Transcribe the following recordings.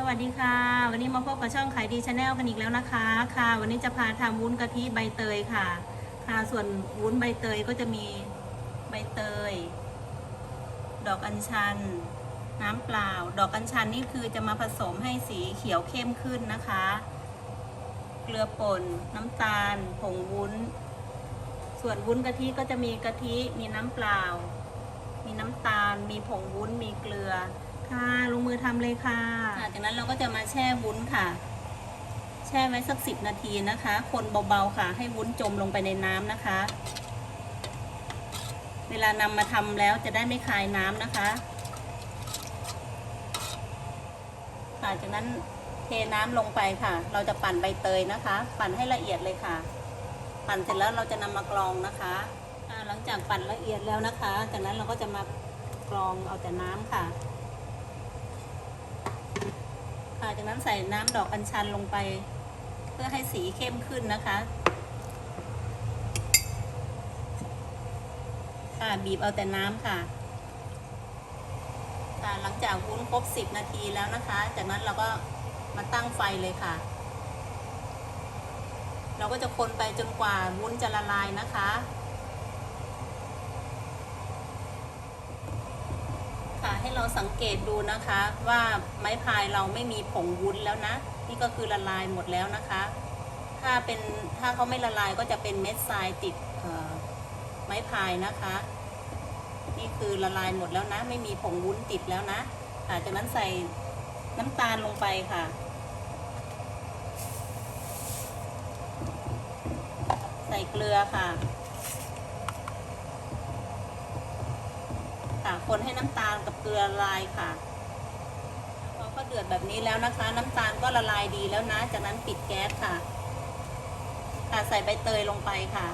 สวัสดีค่ะ วันนี้มาพบกับช่องขายดีชาแนลกันอีกแล้วนะคะ ค่ะ วันนี้จะพาทำวุ้นกะทิใบเตยค่ะ ค่ะส่วนวุ้นใบเตยก็จะมีใบเตย ดอกอัญชัน น้ำเปล่า ดอกอัญชันนี่คือจะมาผสมให้สีเขียวเข้มขึ้นนะคะ เกลือป่นน้ำตาล ผงวุ้น ส่วนวุ้นกะทิก็จะมีกะทิมีน้ำเปล่า มีน้ำตาล มีผงวุ้นมีเกลือ ค่ะลงมือทำเลยค่ะจากนั้นเราก็จะมาแช่วุ้นค่ะ แช่ไว้สักสิบนาทีนะคะ คนเบาๆค่ะ ให้วุ้นจมลงไปในน้ำนะคะ เวลานำมาทำแล้วจะได้ไม่คายน้ำนะคะค่ะจากนั้นเทน้ำลงไปค่ะ เราจะปั่นใบเตยนะคะ ปั่นให้ละเอียดเลยค่ะ ปั่นเสร็จแล้วเราจะนำมากรองนะคะอ่าหลังจากปั่นละเอียดแล้วนะคะ จากนั้นเราก็จะมากรองเอาแต่น้ำค่ะ ค่ะจากนั้นใส่น้ำดอกอัญชันลงไป เพื่อให้สีเข้มขึ้นนะคะ ค่ะบีบเอาแต่น้ำค่ะค่ะหลังจากวุ้นครบ 10 นาทีแล้วนะคะ จากนั้นเราก็มาตั้งไฟเลยค่ะ เราก็จะคนไปจนกว่าวุ้นจะละลายนะคะ ค่ะ ให้เราสังเกตดูนะคะ ว่าไม้พายเราไม่มีผงวุ้นแล้วนะ นี่ก็คือละลายหมดแล้วนะคะ ถ้าเป็นถ้าเขาไม่ละลายก็จะเป็นเม็ดทรายติดไม้พายนะคะ นี่คือละลายหมดแล้วนะ ไม่มีผงวุ้นติดแล้วนะค่ะจากนั้นใส่น้ำตาลลงไปค่ะใส่เกลือค่ะ ค่ะ คนให้น้ำตาลกับเกลือละลายค่ะพอเขาเดือดแบบนี้แล้วนะคะ น้ำตาลก็ละลายดีแล้วนะ จากนั้นปิดแก๊สค่ะ ค่ะใส่ใบเตยลงไปค่ะ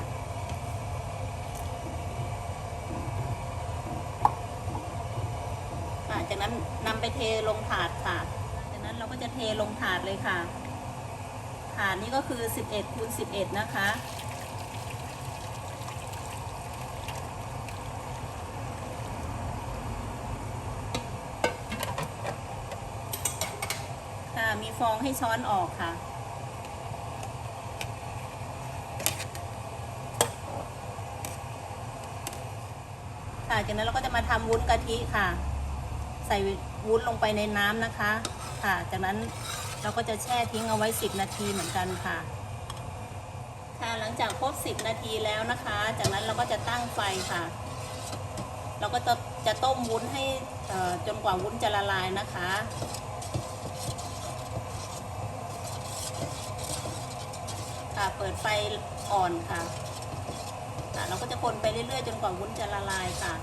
ค่ะ จากนั้นนำไปเทลงถาดค่ะ จากนั้นเราก็จะเทลงถาดเลยค่ะ ถาดนี้ก็คือ 11คูณ11 นะคะ มีฟองให้ช้อนออกค่ะ ค่ะจากนั้นเราก็จะมาทำวุ้นกะทิค่ะ ใส่วุ้นลงไปในน้ำนะคะ ค่ะ จากนั้นเราก็จะแช่ทิ้งเอาไว้ 10 นาทีเหมือนกันค่ะ ค่ะหลังจากครบ 10 นาทีแล้วนะคะ จากนั้นเราก็จะตั้งไฟค่ะ เราก็จะจะต้มวุ้นให้จนกว่าวุ้นจะละลายนะคะ ค่ะเปิดไฟอ่อนค่ะค่ะเราก็จะคนไปเรื่อยๆ จนกว่าวุ้นจะละลายค่ะ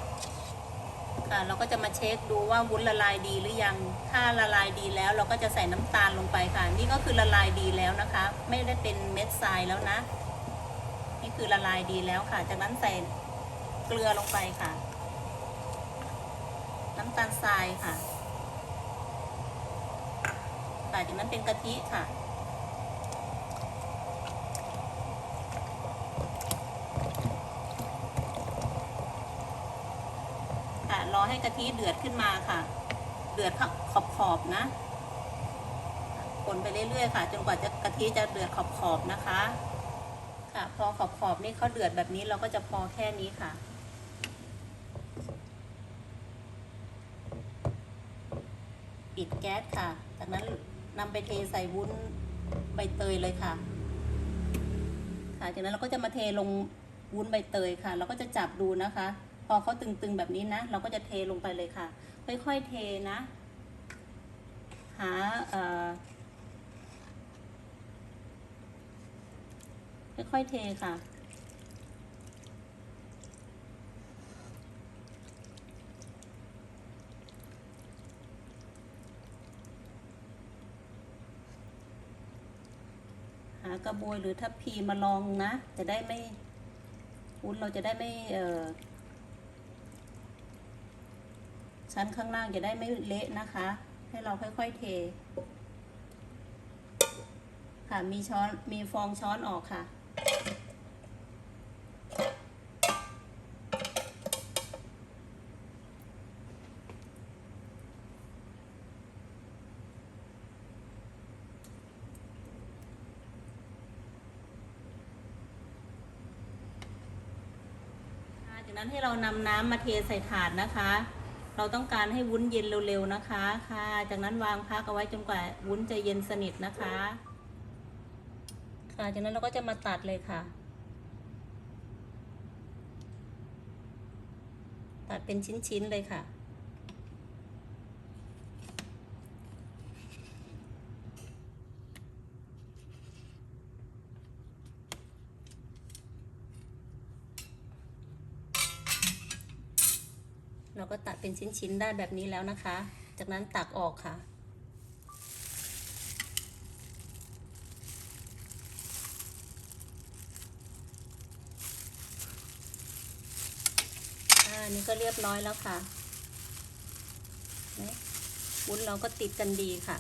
ค่ะ เราก็จะมาเช็คดูว่าวุ้นละลายดีหรือยัง ถ้าละลายดีแล้วเราก็จะใส่น้ำตาลลงไปค่ะ นี่ก็คือละลายดีแล้วนะคะ ไม่ได้เป็นเม็ดทรายแล้วนะ นี่คือละลายดีแล้วค่ะ จากนั้นใส่เกลือลงไปค่ะ น้ำตาลทรายค่ะค่ะจากนั้นเป็นกะทิค่ะ ค่ะ รอ ให้กะทิเดือดขึ้นมาค่ะ เดือดขอบขอบๆนะ คนไปเรื่อยๆค่ะ จนกว่าจะกะทิจะเดือดขอบขอบๆนะคะ ค่ะ พอขอบขอบๆนี่เขาเดือดแบบนี้เราก็จะพอแค่นี้ค่ะปิดแก๊สค่ะ จากนั้นนำไปเทใส่วุ้นใบเตยเลยค่ะ ค่ะ จากนั้นเราก็จะมาเทลงวุ้นใบเตยค่ะ เราก็จะจับดูนะคะ อเขาตึงๆแบบนี้นะ เราก็จะเทลงไปเลยค่ะ ค่อยๆเทนะ หาเอ่อค่อยๆเทค่ะ หากระบวยหรือทัพพีมาลองนะ จะได้ไม่วุ้นเราจะได้ไม่เอ่อ ชั้นข้างล่างจะได้ไม่เละนะคะ ให้เราค่อยๆเท ค่ะมีช้อนมีฟองช้อนออกค่ะจากนั้นให้เรานำน้ำมาเทใส่ถาดนะคะ เราต้องการให้วุ้นเย็นเร็วๆนะคะค่ะ จากนั้นวางพักเอาไว้จนกว่าวุ้นจะเย็นสนิทนะคะ ค่ะ จากนั้นเราก็จะมาตัดเลยค่ะ ตัดเป็นชิ้นๆเลยค่ะ เราก็ตัดเป็นชิ้นๆได้แบบนี้แล้วนะคะ จากนั้นตักออกค่ะอ่านี่ก็เรียบร้อยแล้วค่ะวุ้นเราก็ติดกันดีค่ะ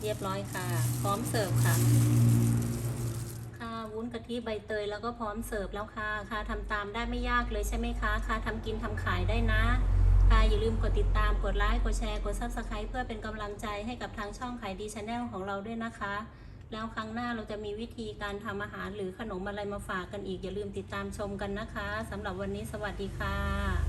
เรียบร้อยค่ะ พร้อมเสิร์ฟค่ะ วุ้นกะทิใบเตยแล้วก็พร้อมเสิร์ฟแล้วค่ะค่ะทำตามได้ไม่ยากเลยใช่ไหมคะค่ะทำกินทำขายได้นะค่ะอย่าลืมกดติดตามกดไลค์กดแชร์กดซับสไคร b ์เพื่อเป็นกำลังใจให้กับทางช่องขายดีชาแนลของเราด้วยนะคะ แล้วครั้งหน้าเราจะมีวิธีการทำอาหารหรือขนมอะไรมาฝากกันอีก อย่าลืมติดตามชมกันนะคะสำหรับวันนี้สวัสดีค่ะ